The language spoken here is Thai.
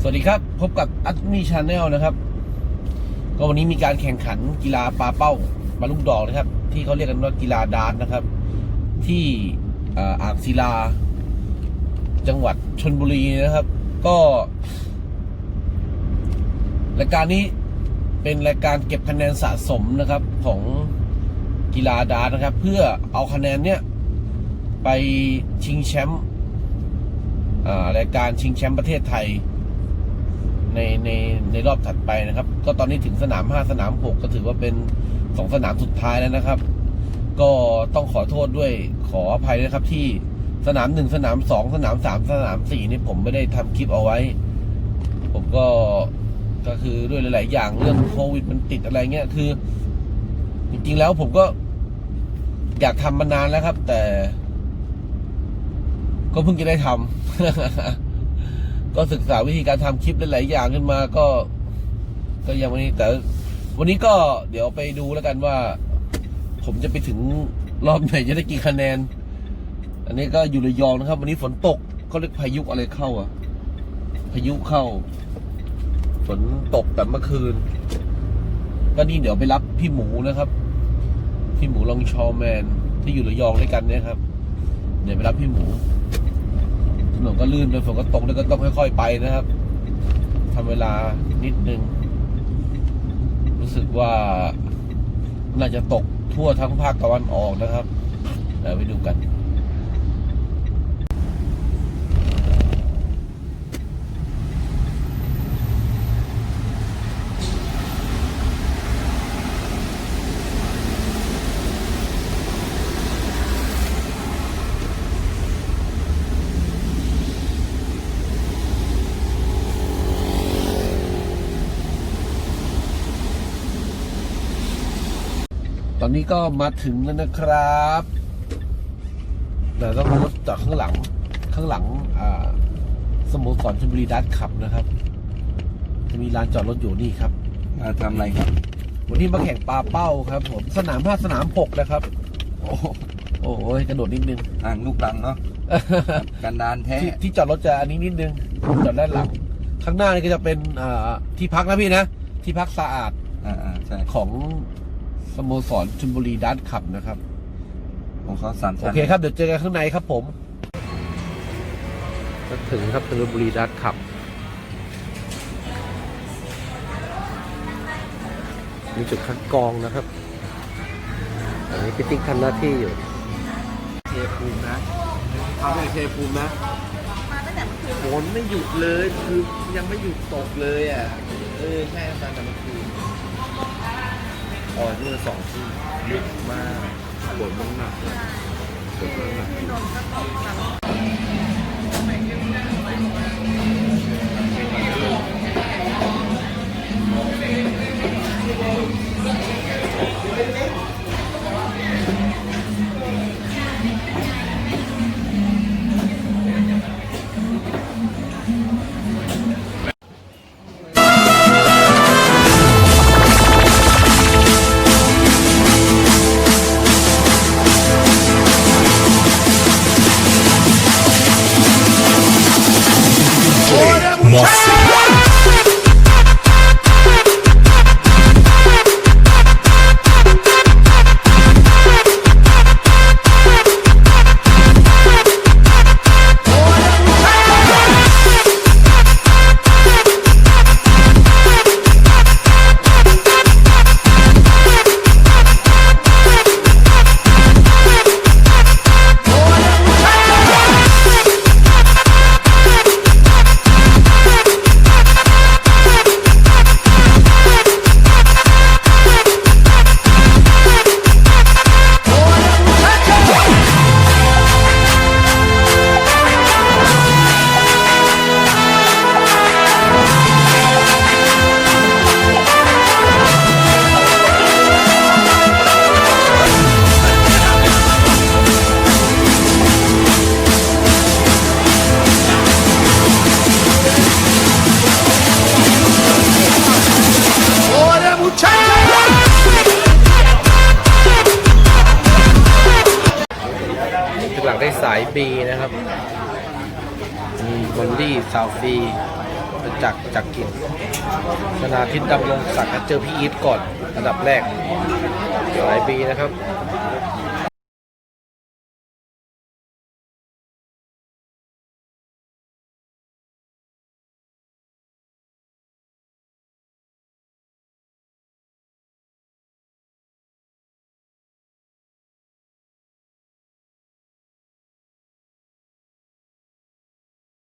สวัสดีครับ พบกับอัตมีชาแนลนะครับ ก็วันนี้มีการแข่งขันกีฬาปลาเป้าบาลูกดอกนะครับ ที่เขาเรียกกันว่ากีฬาดาร์นะครับ ที่อ่าอ่างศิลา จังหวัดชนบุรีนะครับ ก็รายการนี้เป็นรายการเก็บคะแนนสะสมนะครับของกีฬาดาร์นะครับ เพื่อเอาคะแนนเนี้ยไปชิงแชมป์อ่ารายการชิงแชมป์ประเทศไทย ในในในรอบถัดไปนะครับ ก็ตอนนี้ถึงสนาม 5 สนาม 6 ก็ถือว่าเป็น 2 สนามสุดท้ายแล้วนะครับ ก็ต้องขอโทษด้วยขออภัยนะครับที่สนาม 1 สนาม 2 สนาม 3 สนาม 4 นี่ผมไม่ได้ทำคลิปเอาไว้ ผมก็ก็คือด้วยหลาย ๆ อย่างเรื่องโควิดมันติดอะไรเงี้ยคือ จริง ๆ แล้วผมก็อยากทำมานานแล้วครับ แต่ ก็เพิ่งจะได้ทำ ก็ศึกษาวิธีการทำคลิปหลายๆอย่างขึ้นมาก็ ก็ยังวันนี้แต่ วันนี้ก็เดี๋ยวไปดูแล้วกันว่า ผมจะไปถึงรอบไหนจะได้กี่คะแนน อันนี้ก็อยู่ระยองนะครับ วันนี้ฝนตกเขาเรียกพายุอะไรเข้าอะ พายุเข้า ฝนตกแต่เมื่อคืน ก็นี่เดี๋ยวไปรับพี่หมูนะครับ พี่หมูลองชอแมนที่อยู่ระยองด้วยกันเนี่ยครับ เดี๋ยวไปรับพี่หมู ถนนก็ลื่นด้วยฝนก็ตกด้วยก็ต้องค่อยๆไปนะครับทำเวลานิดนึง รู้สึกว่าน่าจะตกทั่วทั้งภาคตะวันออกนะครับเดี๋ยวไปดูกัน อนนี้ก็มาถึงแล้วนะครับเดี๋ยวต้องรถจากข้างหลัง ข้างหลังอ่าสโมสรชลบุรีดัตขับนะครับ จะมีลานจอดรถอยู่นี่ครับมาทำอะไรครับ วันนี้มาแข่งปลาเป้าครับ ผมสนามห้าสนามหกนะครับ โอ้โหโอ้ยกระโดดนิดนึงอ่างลูกรังเนาะกันดานแท้ที่ที่จอดรถจะอันนี้นิดนึงจอดด้านหลัง ข้างหน้านี่ก็จะเป็นอ่าที่พักนะพี่นะ ที่พักสะอาดอ่าอ่าใช่ของ สโมสรชลบุรีดัตขับนะครับ ของเขาสามโอชั้นเคครับเดี๋ยวเจอกันข้างในครับผมก็ถึงครับชลบุรีดัตขับ มีจุดคัดกรองนะครับ อันนี้พิติ้งทำหน้าที่อยู่ เทภูมินะเอาไปเทภูมินะฝนไม่หยุดเลย คือยังไม่หยุดตกเลยอะ เออ ใช่ตอนแต่เมื่อคืน อ๋อนี่มันสองที่ลึกมากปวดมันหนักเลยฝนมันหนัก มีนะครับมีบอลลี่สาวฟีป็นจักจักกินชนาทิศดำรงศักดิ์เจอพี่อีทก่อนอันดับแรกหลายปีนะครับ